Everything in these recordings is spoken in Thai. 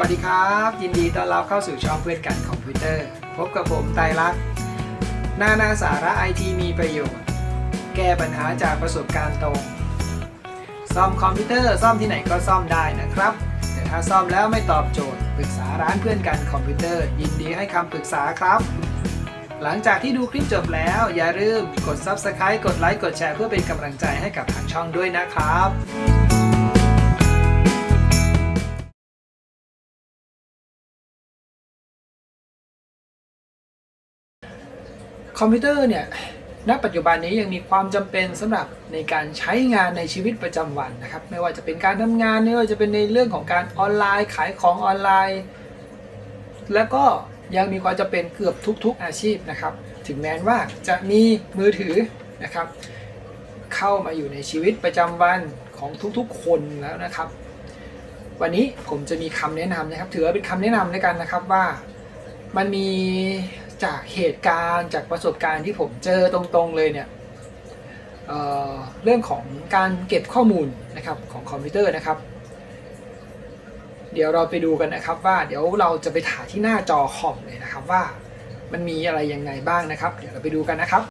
วัสดีครับ ยินดีต้อนรับเข้าสู่ช่องเพื่อนกันคอมพิวเตอร์ พบกับผมไตรักษ์หน้าหน้าสาระไอทีมีประโยชน์ แก้ปัญหาจากประสบการณ์ตรง ซ่อมคอมพิวเตอร์ซ่อมที่ไหนก็ซ่อมได้นะครับ แต่ถ้าซ่อมแล้วไม่ตอบโจทย์ ปรึกษาร้านเพื่อนกันคอมพิวเตอร์ ยินดีให้คำปรึกษาครับ หลังจากที่ดูคลิปจบแล้ว อย่าลืมกด Subscribe กดไลค์กดแชร์เพื่อเป็นกำลังใจให้กับทางช่องด้วยนะครับ คอมพิวเตอร์เนี่ยณปัจจุบันนี้ยังมีความจำเป็นสำหรับในการใช้งานในชีวิตประจำวันนะครับ ไม่ว่าจะเป็นการทำงานไม่ว่าจะเป็นในเรื่องของการออนไลน์ขายของออนไลน์ แล้วก็ยังมีความจำเป็นเกือบทุก ๆอาชีพนะครับ ถึงแม้ว่าจะมีมือถือนะครับ เข้ามาอยู่ในชีวิตประจำวันของทุกๆคนแล้วนะครับ วันนี้ผมจะมีคำแนะนำนะครับ ถือว่าเป็นคำแนะนำด้วยกันนะครับว่ามันมี จากเหตุการณ์จากประสบการณ์ที่ผมเจอตรงๆเลยเนี่ยเเรื่องของการเก็บข้อมูลนะครับของคอมพิวเตอร์นะครับ เดี๋ยวเราไปดูกันนะครับว่าเดี๋ยวเราจะไปถ่ายที่หน้าจอคอมเลยนะครับว่ามันมีอะไรยังไงบ้างนะครับ เดี๋ยวเราไปดูกันนะครับ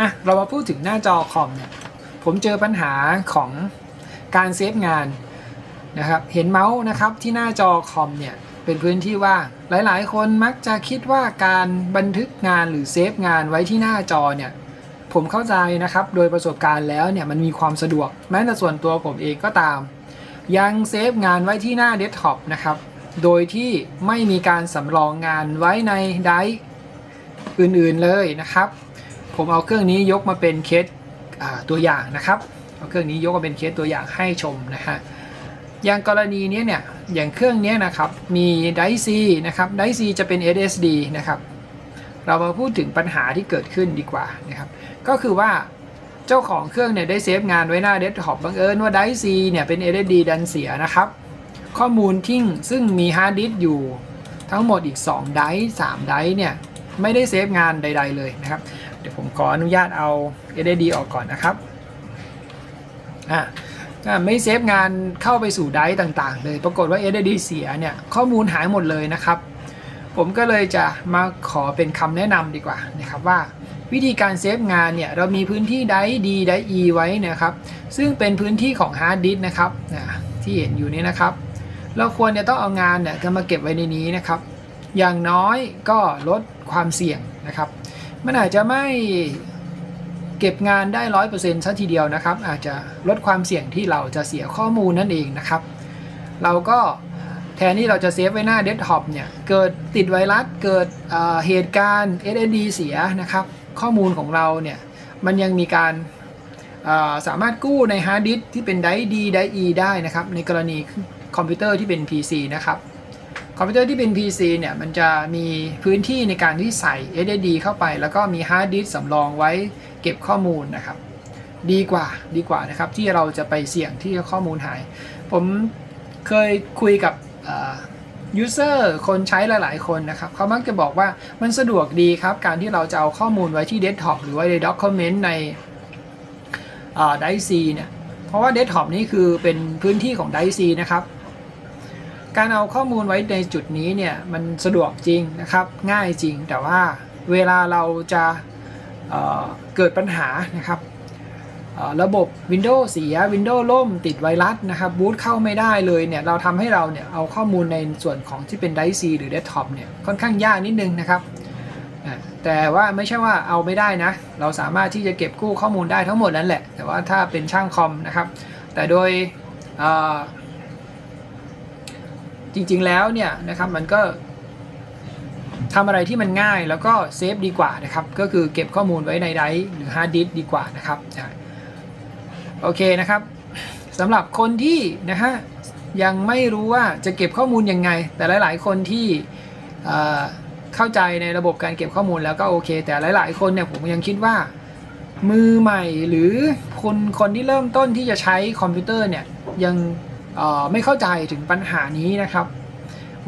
อะเรามาพูดถึงหน้าจอคอมเนี่ยผมเจอปัญหาของการเซฟงานนะครับ เห็นเมาส์นะครับที่หน้าจอคอมเนี่ย เป็นพื้นที่ว่างหลาย ๆ คนมักจะคิดว่าการบันทึกงานหรือเซฟงานไว้ที่หน้าจอเนี่ยผมเข้าใจนะครับ โดยประสบการณ์แล้วเนี่ยมันมีความสะดวก แม้แต่ส่วนตัวผมเองก็ตาม ยังเซฟงานไว้ที่หน้าเดสก์ท็อปนะครับ โดยที่ไม่มีการสำรองงานไว้ในไดรฟ์อื่นๆเลยนะครับ ผมเอาเครื่องนี้ยกมาเป็นเคสตัวอย่างนะครับ เอาเครื่องนี้ยกมาเป็นเคสตัวอย่างให้ชมนะฮะอย่างกรณีนี้เนี่ย อย่างเครื่องนี้นะครับ มีไดซีนะครับไดซีจะเป็น SSD นะครับ เรามาพูดถึงปัญหาที่เกิดขึ้นดีกว่านะครับ ก็คือว่าเจ้าของเครื่องเนี่ยได้เซฟงานไว้หน้าเดสก์ท็อปบังเอิญว่าไดซีเนี่ยเป็น SSD ดันเสียนะครับ ข้อมูลทิ้งซึ่งมีฮาร์ดดิสก์อยู่ทั้งหมดอีก2ไดร์3ไดร์เนี่ยไม่ได้เซฟงานใด ๆเลยนะครับ เดี๋ยวผมขออนุญาตเอา SSD ออกก่อนนะครับอะอะ ไม่เซฟงานเข้าไปสู่ไดร์ต่างๆ เลย ปรากฏว่า SSD เสียเนี่ยข้อมูลหายหมดเลยนะครับ ผมก็เลยจะมาขอเป็นคำแนะนำดีกว่านะครับว่าวิธีการเซฟงานเนี่ยเรามีพื้นที่ไดร์ D ไดร์ E ไว้นะครับ ซึ่งเป็นพื้นที่ของฮาร์ดดิสก์นะครับที่เห็นอยู่นี้นะครับ เราควรจะต้องเอางานเนี่ยมาเก็บไว้ในนี้นะครับ อย่างน้อยก็ลดความเสี่ยงนะครับ มันอาจจะไม่ เก็บงานได้ร้อยเปอร์เซ็นต์ซะทีเดียวนะครับ อาจจะลดความเสี่ยงที่เราจะเสียข้อมูลนั่นเองนะครับ เราก็แทนที่เราจะเซฟไว้หน้าเดสก์ท็อปเนี่ยเกิดติดไวรัสเกิดเเหตุการณ์ SSD เสียนะครับ ข้อมูลของเราเนี่ยมันยังมีการสามารถกู้ในฮาร์ดดิสก์ที่เป็นไดร์ D ไดร์ E ได้นะครับ ในกรณีคอมพิวเตอร์ที่เป็น PC นะครับ คอมพิวเตอร์ที่เป็น PC เนี่ยมันจะมีพื้นที่ในการที่ใส่ SSD เข้าไป แล้วก็มีฮาร์ดดิสก์สำรองไว้เก็บข้อมูลนะครับ ดีกว่าดีกว่านะครับ ที่เราจะไปเสี่ยงที่ข้อมูลหาย ผมเคยคุยกับยูเซอร์คนใช้หลาย ๆ คนนะครับ เขามักจะบอกว่ามันสะดวกดีครับ การที่เราจะเอาข้อมูลไว้ที่เดสก์ท็อปหรือว่าในด็อกิเมนต์ในไดซีเนี่ยเพราะว่าเดสก์ท็อปนี่คือเป็นพื้นที่ของไดซีนะครับ การเอาข้อมูลไว้ในจุดนี้เนี่ยมันสะดวกจริงนะครับง่ายจริงแต่ว่าเวลาเราจะเเกิดปัญหานะครับระบบ Windows เสีย Windows ล่มติดไวรัสนะครับบูตเข้าไม่ได้เลยเนี่ยเราทำให้เราเนี่ยเอาข้อมูลในส่วนของที่เป็นไดซีหรือเดสก์ท็อปเนี่ยค่อนข้างยากนิดนึงนะครับแต่ว่าไม่ใช่ว่าเอาไม่ได้นะ เราสามารถที่จะเก็บกู้ข้อมูลได้ทั้งหมดนั่นแหละ แต่ว่าถ้าเป็นช่างคอมนะครับ แต่โดย จริงๆแล้วเนี่ยนะครับมันก็ทำอะไรที่มันง่ายแล้วก็เซฟดีกว่านะครับ ก็คือเก็บข้อมูลไว้ในไดร์หรือฮาร์ดดิสก์ดีกว่านะครับโอเคนะครับสำหรับคนที่นะฮะยังไม่รู้ว่าจะเก็บข้อมูลยังไง แต่หลาย ๆ คนที่เข้าใจในระบบการเก็บข้อมูลแล้วก็โอเค แต่หลาย ๆ คนเนี่ยผมยังคิดว่า มือใหม่หรือคนคนที่เริ่มต้นที่จะใช้คอมพิวเตอร์เนี่ยยัง ไม่เข้าใจถึงปัญหานี้นะครับ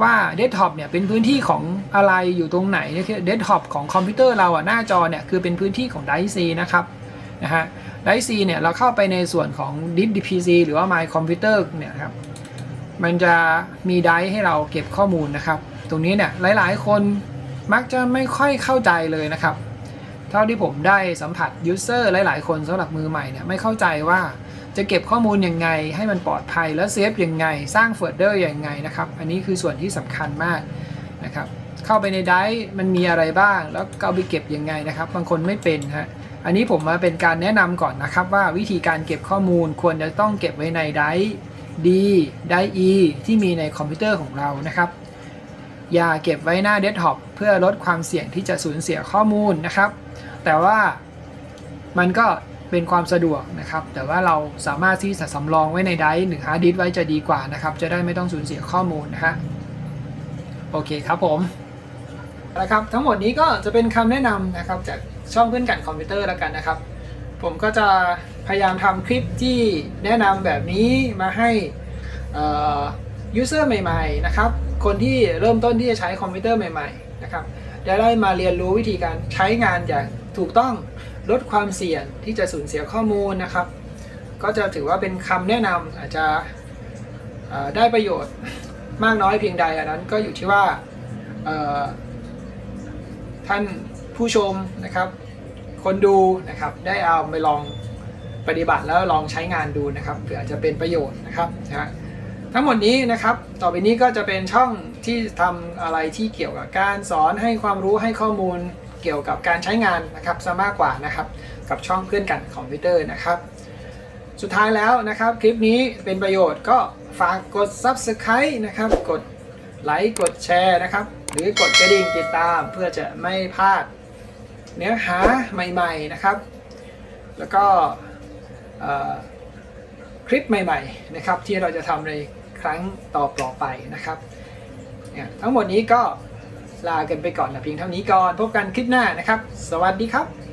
ว่าเดสก์ท็อปเนี่ยเป็นพื้นที่ของอะไรอยู่ตรงไหนเนี่ยคือเดสก์ท็อปของคอมพิวเตอร์เราอะหน้าจอเนี่ยคือเป็นพื้นที่ของไดซีนะครับนะฮะไดซีเนี่ยเราเข้าไปในส่วนของดิสดีพีซีหรือว่า My Computer เนี่ยครับมันจะมีไดร์ให้เราเก็บข้อมูลนะครับ ตรงนี้เนี่ยหลายๆ คนมักจะไม่ค่อยเข้าใจเลยนะครับ เท่าที่ผมได้สัมผัสยูเซอร์หลาย ๆ คนสำหรับมือใหม่เนี่ยไม่เข้าใจว่า จะเก็บข้อมูลยังไง ให้มันปลอดภัยแล้วเซฟยังไง สร้างโฟลเดอร์ยังไงนะครับ อันนี้คือส่วนที่สำคัญมากนะครับ เข้าไปในไดร์มันมีอะไรบ้าง แล้วเอาไปเก็บยังไงนะครับ บางคนไม่เป็นฮะอันนี้ผมมาเป็นการแนะนำก่อนนะครับว่าวิธีการเก็บข้อมูลควรจะต้องเก็บไว้ในไดร์ D ไดร์ E ที่มีในคอมพิวเตอร์ของเรานะครับ อย่าเก็บไว้หน้าเดสก์ท็อปเพื่อลดความเสี่ยงที่จะสูญเสียข้อมูลนะครับ แต่ว่ามันก็ เป็นความสะดวกนะครับ แต่ว่าเราสามารถที่จะสำรองไว้ในไดร์หนึ่งฮาร์ดดิสไว้จะดีกว่านะครับ จะได้ไม่ต้องสูญเสียข้อมูลนะฮะโอเคครับผมนะครับทั้งหมดนี้ก็จะเป็นคำแนะนำนะครับจากช่องเพื่อนกันคอมพิวเตอร์แล้วกันนะครับ ผมก็จะพยายามทำคลิปที่แนะนำแบบนี้มาให้ยูเซอร์ใหม่ๆนะครับ คนที่เริ่มต้นที่จะใช้คอมพิวเตอร์ใหม่ๆนะครับจะได้มาเรียนรู้วิธีการใช้งานอย่างถูกต้อง ลดความเสี่ยงที่จะสูญเสียข้อมูลนะครับ ก็จะถือว่าเป็นคำแนะนำอาจจะได้ประโยชน์มากน้อยเพียงใดอันนั้นก็อยู่ที่ว่าท่านผู้ชมนะครับ คนดูนะครับได้เอาไปลองปฏิบัติแล้วลองใช้งานดูนะครับเผื่อจะเป็นประโยชน์นะครับนะทั้งหมดนี้นะครับ ต่อไปนี้ก็จะเป็นช่องที่ทำอะไรที่เกี่ยวกับการสอนให้ความรู้ให้ข้อมูล กี่ยวกับการใช้งานนะครับซะมากกว่านะครับกับช่องเพื่อนกันคอมพิวเตอร์นะครับสุดท้ายแล้วนะครับ คลิปนี้เป็นประโยชน์ก็ฝากกด Subscribe นะครับ กดไลค์กดแชร์นะครับ หรือกดกระดิ่งติดตามเพื่อจะไม่พลาดเนื้อหาใหม่ๆนะครับ แล้วก็คลิปใหม่ๆนะครับที่เราจะทำในครั้งต่อๆไปนะครับเนี่ยทั้งหมดนี้ก็ ลากันไปก่อนนะเพียงเท่านี้ก่อน พบกันคลิปหน้านะครับ สวัสดีครับ